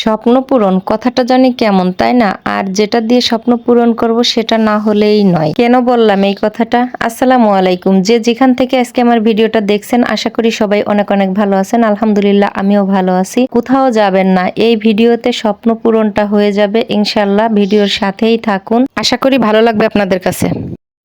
স্বপ্ন পূরণ, কথাটা জানি কেমন, তাই না? আর যেটা দিয়ে স্বপ্ন পূরণ করব সেটা না হলেই নয়। কেন বললাম এই কথাটা? আসসালামু আলাইকুম। যে যেখান থেকে আজকে আমার ভিডিওটা দেখছেন, আশা করি সবাই অনেক অনেক ভালো আছেন। আলহামদুলিল্লাহ, আমিও ভালো আছি। কোথাও যাবেন না। এই ভিডিওতে স্বপ্ন পূরণটা হয়ে যাবে ইনশাল্লাহ ভিডিওর সাথেই থাকুন। আশা করি ভালো লাগবে আপনাদের কাছে।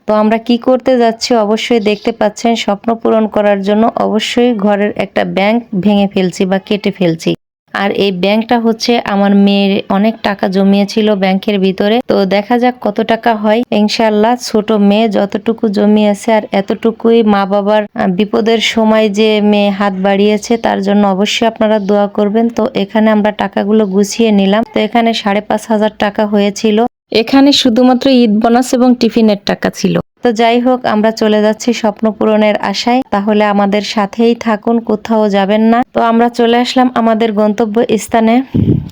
তো আমরা কি করতে যাচ্ছি? অবশ্যই দেখতে পাচ্ছেন, স্বপ্ন পূরণ করার জন্য অবশ্যই ঘরের একটা ব্যাংক ভেঙে ফেলছি বা কেটে ফেলছি। আর এই ব্যাংকটা হচ্ছে আমার মেয়ের অনেক টাকা জমিয়েছিল ব্যাংকের ভিতরে। তো দেখা যাক কত টাকা হয়। ইনশাল্লাহ ছোট মেয়ে যতটুকু জমিয়েছে আর এতটুকুই মা বাবার বিপদের সময় যে মেয়ে হাত বাড়িয়েছে তার জন্য অবশ্যই আপনারা দোয়া করবেন। তো এখানে আমরা টাকাগুলো গুছিয়ে নিলাম। তো এখানে সাড়ে পাঁচ হাজার টাকা হয়েছিল। এখানে শুধুমাত্র ঈদ বোনাস এবং টিফিনের টাকা ছিল। তো যাই হোক, আমরা চলে যাচ্ছি স্বপ্ন পূরণের আশায়। তাহলে আমাদের সাথেই থাকুন, কোথাও যাবেন না। তো আমরা চলে আসলাম আমাদের গন্তব্য স্থানে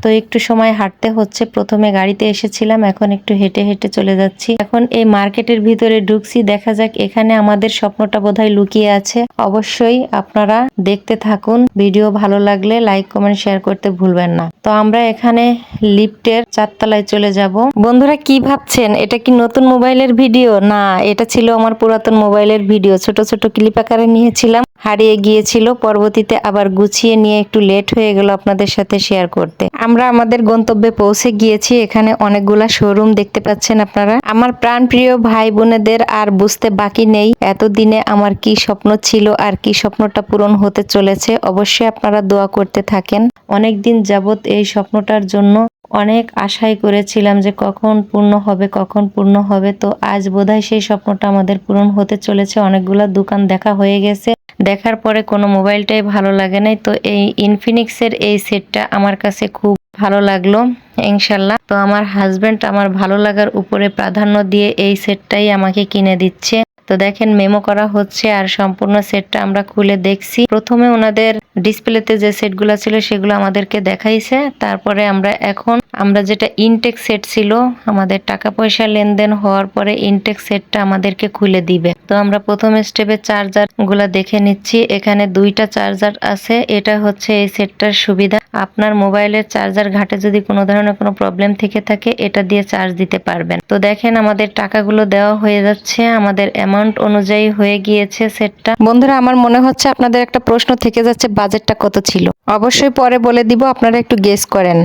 তো একটু সময় হাঁটতে হচ্ছে। প্রথমে গাড়িতে এসেছিলাম, এখন একটু হেঁটে হেঁটে চলে যাচ্ছি। এখন এই মার্কেটের ভিতরে ঢুকছি, দেখা যাক এখানে আমাদের স্বপ্নটা বোধহয় লুকিয়ে আছে। অবশ্যই আপনারা দেখতে থাকুন। ভিডিও ভালো লাগলে লাইক, কমেন্ট, শেয়ার করতে ভুলবেন না। তো আমরা এখানে লিফটের চারতলায় চলে যাব। বন্ধুরা, কি ভাবছেন? এটা কি নতুন মোবাইলের ভিডিও? না, এটা ছিল আমার পুরাতন মোবাইলের ভিডিও। ছোট ছোট ক্লিপ আকারে নিয়েছিলাম। হারিয়ে গিয়েছিল, পরবর্তীতে আবার গুছিয়ে নিয়ে একটু লেট হয়ে গেল আপনাদের সাথে শেয়ার করতে। আমরা আমাদের গন্তব্যে পৌঁছে গিয়েছি, এখানে অনেকগুলা শোরুম দেখতে পাচ্ছেন আপনারা। আমার প্রাণ প্রিয় ভাই বোনেদের আর বুঝতে বাকি নেই, এতদিনে আমার কি স্বপ্ন ছিল আর কি স্বপ্নটা পূরণ হতে চলেছে, অবশ্যই আপনারা দোয়া করতে থাকেন। অনেক দিন যাবত এই স্বপ্নটার জন্য অনেক আশাই করেছিলাম যে কখন পূর্ণ হবে, কখন পূর্ণ হবে। তো আজ বোধহয় সেই স্বপ্নটা আমাদের পূরণ হতে চলেছে। অনেকগুলা দোকান দেখা হয়ে গেছে। দেখার পরে কোনো মোবাইলটাই ভালো লাগে নাই। তো এই ইনফিনিক্সের এই সেটটা আমার কাছে খুব ভালো লাগল, ইনশাল্লাহ। তো আমার হাজবেন্ড আমার ভালো লাগার উপরে প্রাধান্য দিয়ে এই সেটটাই আমাকে কিনে দিচ্ছে। তো দেখেন মেমো করা হচ্ছে আর সম্পূর্ণ সেটটা আমরা খুলে দেখছি। প্রথমে ওনাদের ডিসপ্লেতে যে সেটগুলো ছিল সেগুলো আমাদেরকে দেখাইছে। তারপরে আমরা এখন আমরা যেটা ইনটেক সেট ছিল, আমাদের টাকা পয়সা লেনদেন হওয়ার পরে ইনটেক সেটটা আমাদেরকে খুলে দিবে। তো আমরা প্রথম স্টেপে চার্জারগুলা দেখে নিচ্ছি। এখানে দুইটা চার্জার আছে। এটা হচ্ছে এই সেটটার সুবিধা। আপনার মোবাইলের চার্জার ঘাটে যদি কোনো ধরনের কোনো প্রবলেম থেকে থাকে, এটা দিয়ে চার্জ দিতে পারবেন। তো দেখেন আমাদের টাকাগুলো দেওয়া হয়ে যাচ্ছে। আমাদের অ্যামাউন্ট অনুযায়ী হয়ে গিয়েছে সেটটা বন্ধুরা, আমার মনে হচ্ছে আপনাদের একটা প্রশ্ন থেকে যাচ্ছে, বাজেটটা কত ছিল? অবশ্যই পরে বলে দিব, আপনারা একটু গেস করেন।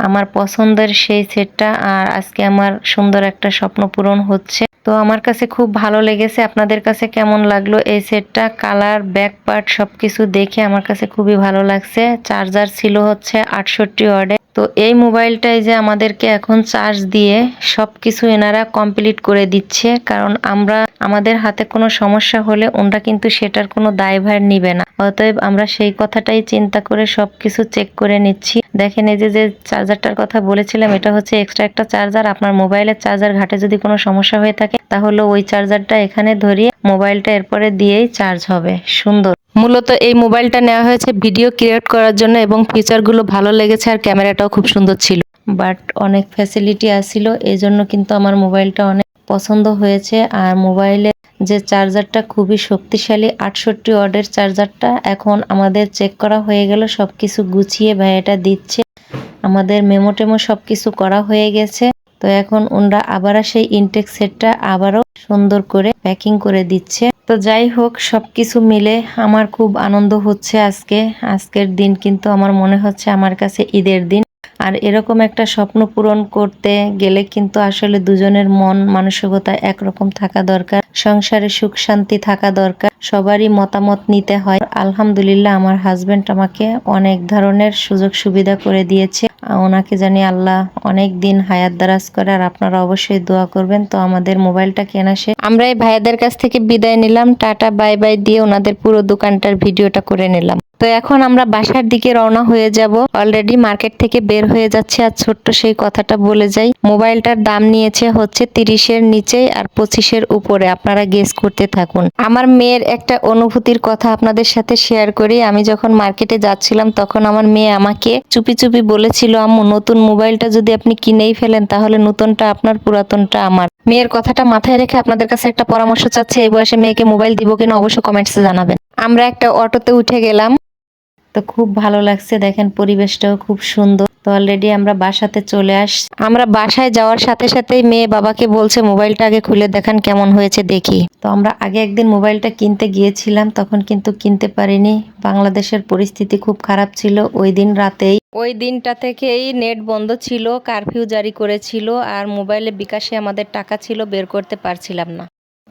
আমার পছন্দের সেই সেটটা আর আজকে আমার সুন্দর একটা স্বপ্ন পূরণ হচ্ছে। তো আমার কাছে খুব ভালো লেগেছে। আপনাদের কাছে কেমন লাগল? এই সেটটা, কালার, ব্যাক পার্ট সবকিছু দেখে আমার কাছে খুবই ভালো লাগছে। চার্জার ছিল হচ্ছে আটষট্টি ওয়ার্ডে। তো এই মোবাইলটাই যে আমাদেরকে এখন চার্জ দিয়ে সবকিছু এনারা কমপ্লিট করে দিচ্ছে, কারণ আমরা, আমাদের হাতে কোনো সমস্যা হলে ওনরা কিন্তু সেটার কোনো দায়ভার নিবে না। অতএব আমরা সেই কথাটাই চিন্তা করে সবকিছু চেক করে নিচ্ছি। দেখেন এই যে যে চার্জারটার কথা বলেছিলাম, এটা হচ্ছে এক্সট্রা একটা চার্জার। আপনার মোবাইলের চার্জার ঘাটে যদি কোনো সমস্যা হয়ে থাকে তাহলে ওই চার্জারটা এখানে ধরিয়ে মোবাইলটা এরপরে দিয়েই চার্জ হবে। সুন্দর। মূলত এই মোবাইলটা নেওয়া হয়েছে ভিডিও ক্রিয়েট করার জন্য এবং ফিচারগুলো ভালো লেগেছে আর ক্যামেরাটাও খুব সুন্দর ছিল। বাট অনেক ফ্যাসিলিটি আসছিল এই জন্য কিন্তু আমার মোবাইলটা অনেক পছন্দ হয়েছে। আর মোবাইলে যে চার্জারটা খুবই শক্তিশালী, আটষট্টি ওয়ার্ডের চার্জারটা এখন আমাদের চেক করা হয়ে গেল, সবকিছু গুছিয়ে ভাইয়াটা দিচ্ছে। আমাদের মেমো টেমো সবকিছু করা হয়ে গেছে। তো এখন ওনরা আবার সেই ইনটেক সেটটা আবারও সুন্দর করে প্যাকিং করে দিচ্ছে। তো যাই হোক, সবকিছু মিলে আমার খুব আনন্দ হচ্ছে আজকে। আজকের দিন কিন্তু আমার মনে হচ্ছে আমার কাছে ঈদের দিন। আর এরকম একটা স্বপ্ন পূরণ করতে গেলে কিন্তু আসলে দুজনের মন, মানসিকতা একরকম থাকা দরকার। সংসারে সুখ, শান্তি থাকা দরকার। সবারই মতামত নিতে হয়। আলহামদুলিল্লাহ, আমার হাজবেন্ড আমাকে অনেক ধরনের সুযোগ সুবিধা করে দিয়েছে। ওনাকে জানি আল্লাহ অনেক দিন হায়াত দারাজ করে, আর আপনারা অবশ্যই দোয়া করবেন। তো আমাদের মোবাইলটা কেনা সে আমরা এই ভাইয়াদের কাছ থেকে বিদায় নিলাম। টাটা, বাই বাই দিয়ে ওনাদের পুরো দোকানটার ভিডিওটা করে নিলাম। তো এখন আমরা বাসার দিকে রওনা হয়ে যাব। অলরেডি মার্কেট থেকে বের হয়ে যাচ্ছে আর ছোট্ট সেই কথাটা বলে যাই। মোবাইলটার দাম নিয়েছে হচ্ছে তিরিশের নিচে আর পঁচিশের উপরে। আপনারা গেস করতে থাকুন। আমার মেয়ের একটা অনুভূতির কথা আপনাদের সাথে শেয়ার করি। আমি যখন মার্কেটে যাচ্ছিলাম, তখন আমার মেয়ে আমাকে চুপি চুপি বলেছিল, আম্মু, নতুন মোবাইলটা যদি আপনি কিনেই ফেলেন, তাহলে নতুনটা আপনার পুরাতনটা আমার। মেয়ের কথাটা মাথায় রেখে আপনাদের কাছে একটা পরামর্শ চাচ্ছি, এই বয়সে মেয়েকে মোবাইল দিব কিনা অবশ্যই কমেন্টসে জানাবেন। আমরা একটা অটোতে উঠে গেলাম। তো খুব ভালো লাগছে, দেখেন পরিবেশটাও খুব সুন্দর। তো অলরেডি আমরা বাসাতে চলে আস, আমরা বাসায় যাওয়ার সাথে সাথেই মেয়ে বাবাকে বলছে, মোবাইলটা আগে খুলে দেখান কেমন হয়েছে দেখি। তো আমরা আগে একদিন মোবাইলটা কিনতে গিয়েছিলাম, তখন কিন্তু কিনতে পারিনি। বাংলাদেশের পরিস্থিতি খুব খারাপ ছিল। ওই দিন রাতেই, ওই দিনটা থেকেই নেট বন্ধ ছিল, কারফিউ জারি করেছিল, আর মোবাইলে বিকাশে আমাদের টাকা ছিল, বের করতে পারছিলাম না।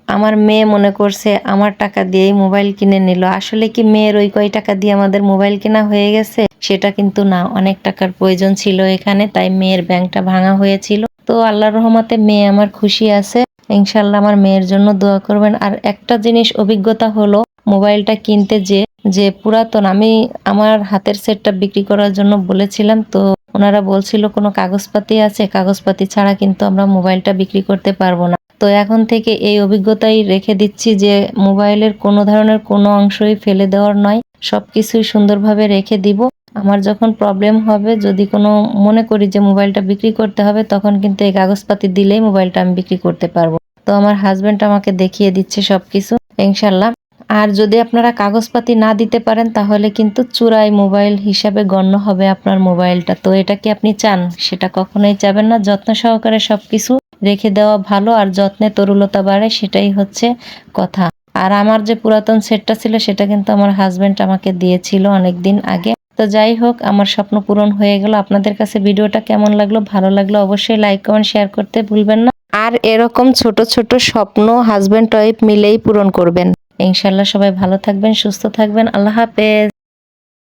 আমার মেয়ে মনে করছে আমার টাকা দিয়েই মোবাইল কিনে নিল। আসলে কি মেয়ের ওই কয় টাকা দিয়ে আমাদের মোবাইল কেনা হয়ে গেছে? সেটা কিন্তু না, অনেক টাকার প্রয়োজন ছিল এখানে, তাই মেয়ের ব্যাংকটা ভাঙা হয়েছিল। তো আল্লাহর রহমতে মেয়ে আমার খুশি আছে। ইনশাল্লাহ আমার মেয়ের জন্য দোয়া করবেন। আর একটা জিনিস অভিজ্ঞতা হলো, মোবাইলটা কিনতে যে যে পুরাতন, আমি আমার হাতের সেটটা বিক্রি করার জন্য বলেছিলাম, তো ওনারা বলছিল কোনো কাগজপাতি আছে, কাগজপাতি ছাড়া কিন্তু আমরা মোবাইলটা বিক্রি করতে পারব না। তো এখন থেকে এই অভিজ্ঞতাই রেখে দিচ্ছি যে মোবাইলের কোনো ধরনের কোনো অংশই ফেলে দেওয়ার নয়, সবকিছুই সুন্দরভাবে রেখে দিব। আমার যখন প্রবলেম হবে, যদি কোনো মনে করি যে মোবাইলটা বিক্রি করতে হবে, তখন কিন্তু এই কাগজপাতি দিলেই মোবাইলটা আমি বিক্রি করতে পারব। তো আমার হাজবেন্ড আমাকে দেখিয়ে দিচ্ছে সবকিছু ইনশাল্লাহ আর যদি আপনারা কাগজপাতি না দিতে পারেন, তাহলে কিন্তু চূড়াই মোবাইল হিসাবে গণ্য হবে আপনার মোবাইলটা। তো এটা কি আপনি চান? সেটা কখনোই চাবেন না। যত্ন সহকারে সবকিছু রেখে দেওয়া ভালো আর যত্নে তরুলতা বাড়ে সেটাই হচ্ছে কথা। আর আমার যে পুরাতন সেটটা ছিল সেটা কিন্তু আমার হাজবেন্ড আমাকে দিয়েছিল অনেক দিন আগে। তো যাই হোক, আমার স্বপ্ন পূরণ হয়ে গেল। আপনাদের কাছে ভিডিওটা কেমন লাগল, ভালো লাগল অবশ্যই লাইক কমেন্ট শেয়ার করতে ভুলবেন না। আর এরকম ছোট ছোট স্বপ্ন হাজবেন্ড ওয়াইফ মিলেই পূরণ করবেন। ইনশাল্লাহ সবাই ভালো থাকবেন, সুস্থ থাকবেন। আল্লাহ হাফেজ।